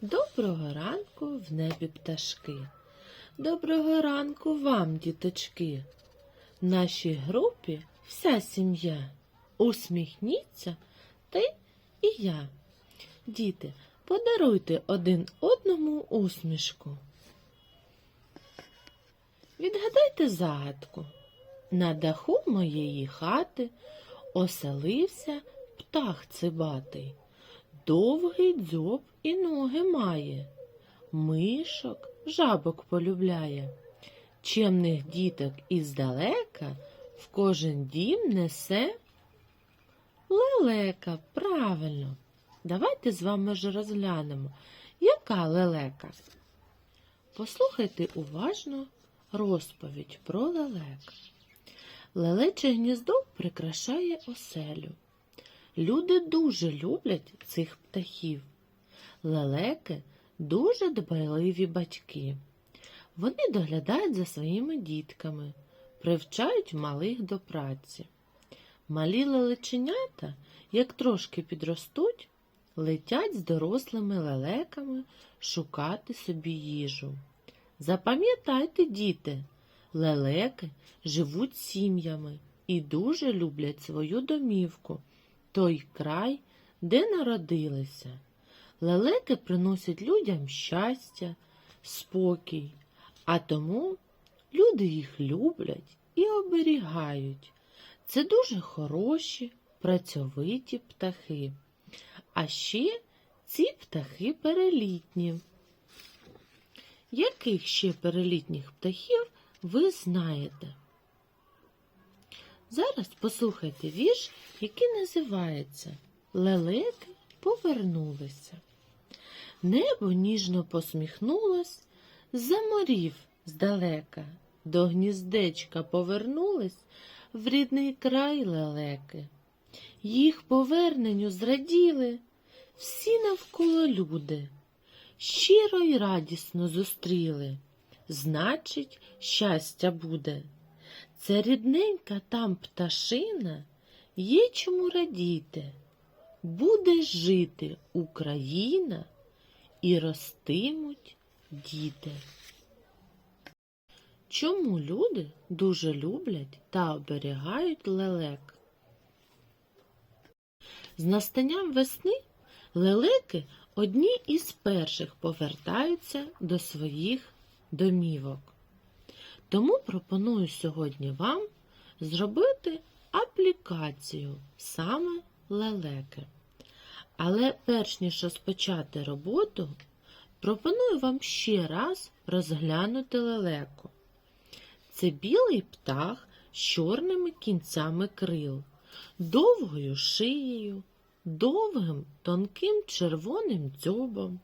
Доброго ранку в небі пташки. Доброго ранку вам, діточки. В нашій групі вся сім'я. Усміхніться ти і я. Діти, подаруйте один одному усмішку. Відгадайте загадку. На даху моєї хати оселився птах цибатий. Довгий дзьоб і ноги має, мишок, жабок полюбляє. Чемних діток іздалека в кожен дім несе лелека. Правильно. Давайте з вами ж розглянемо, яка лелека. Послухайте уважно розповідь про лелек. Лелече гніздо прикрашає оселю. Люди дуже люблять цих птахів. Лелеки дуже дбайливі батьки. Вони доглядають за своїми дітками, привчають малих до праці. Малі лелеченята, як трошки підростуть, летять з дорослими лелеками шукати собі їжу. Запам'ятайте, діти, лелеки живуть сім'ями і дуже люблять свою домівку той край, де народилися. Лелеки приносять людям щастя, спокій, а тому люди їх люблять і оберігають. Це дуже хороші, працьовиті птахи. А ще ці птахи перелітні. Яких ще перелітніх птахів ви знаєте? Зараз послухайте вірш, який називається Лелеки повернулися. Небо ніжно посміхнулось, з-за здалека, до гніздечка повернулись в рідний край лелеки. Їх поверненню зраділи всі навколо люди, щиро й радісно зустріли. Значить, щастя буде. Це рідненька там пташина, є чому радіти. Буде жити Україна і ростимуть діти. Чому люди дуже люблять та оберігають лелек? З настанням весни лелеки одні із перших повертаються до своїх домівок. Тому пропоную сьогодні вам зробити аплікацію саме лелеки. Але перш ніж розпочати роботу, пропоную вам ще раз розглянути лелеку. Це білий птах з чорними кінцями крил, довгою шиєю, довгим тонким червоним дзьобом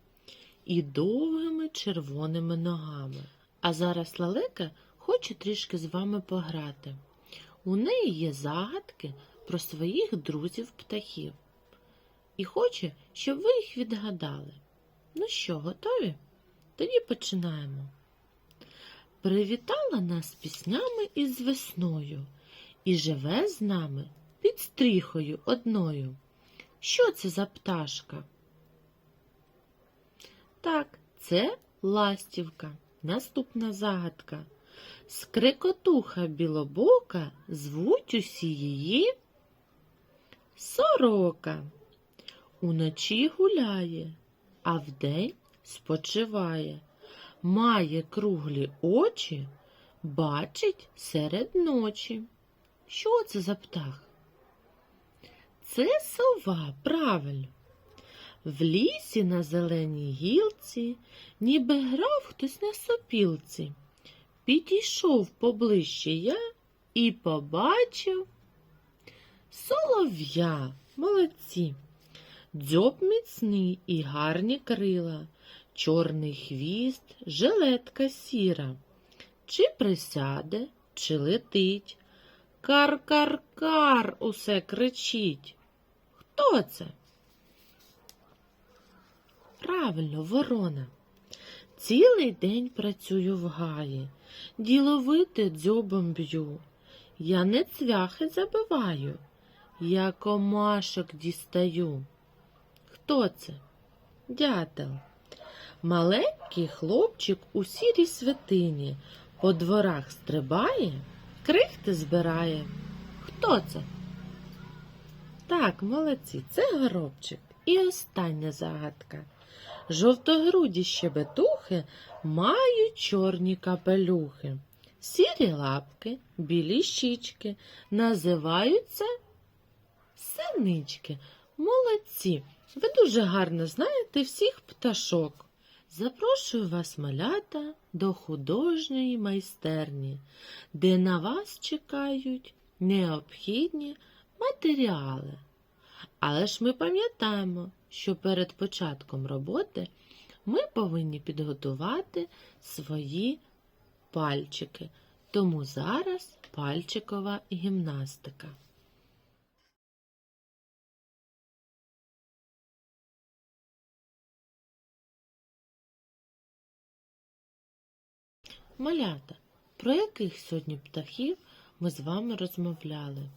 і довгими червоними ногами. А зараз лелека хоче трішки з вами пограти. У неї є загадки про своїх друзів-птахів. І хоче, щоб ви їх відгадали. Ну що, готові? Тоді починаємо. Привітала нас піснями із весною і живе з нами під стріхою одною. Що це за пташка? Так, це ластівка. Наступна загадка. Скрикотуха білобока звуть усі її сорока. Уночі гуляє, а вдень спочиває. Має круглі очі, бачить серед ночі. Що це за птах? Це сова, правильно. В лісі на зеленій гілці, ніби грав хтось на сопілці. Підійшов поближче я і побачив солов'я, молодці. Дзьоб міцний і гарні крила, чорний хвіст, жилетка сіра. Чи присяде, чи летить. Кар-кар-кар усе кричить. Хто це? Правильно, ворона. Цілий день працюю в гаї, діловите дзьобом б'ю. Я не цвяхи забиваю, я комашок дістаю. Хто це? Дятел. Маленький хлопчик у сірій святині по дворах стрибає, крихти збирає. Хто це? Так, молодці, це горобчик. І остання загадка. Жовтогруді щебетухи мають чорні капелюхи, сірі лапки, білі щічки, називаються синички. Молодці! Ви дуже гарно знаєте всіх пташок. Запрошую вас, малята, до художньої майстерні, де на вас чекають необхідні матеріали. Але ж ми пам'ятаємо, що перед початком роботи ми повинні підготувати свої пальчики. Тому зараз пальчикова гімнастика. Малята, про яких сьогодні птахів ми з вами розмовляли?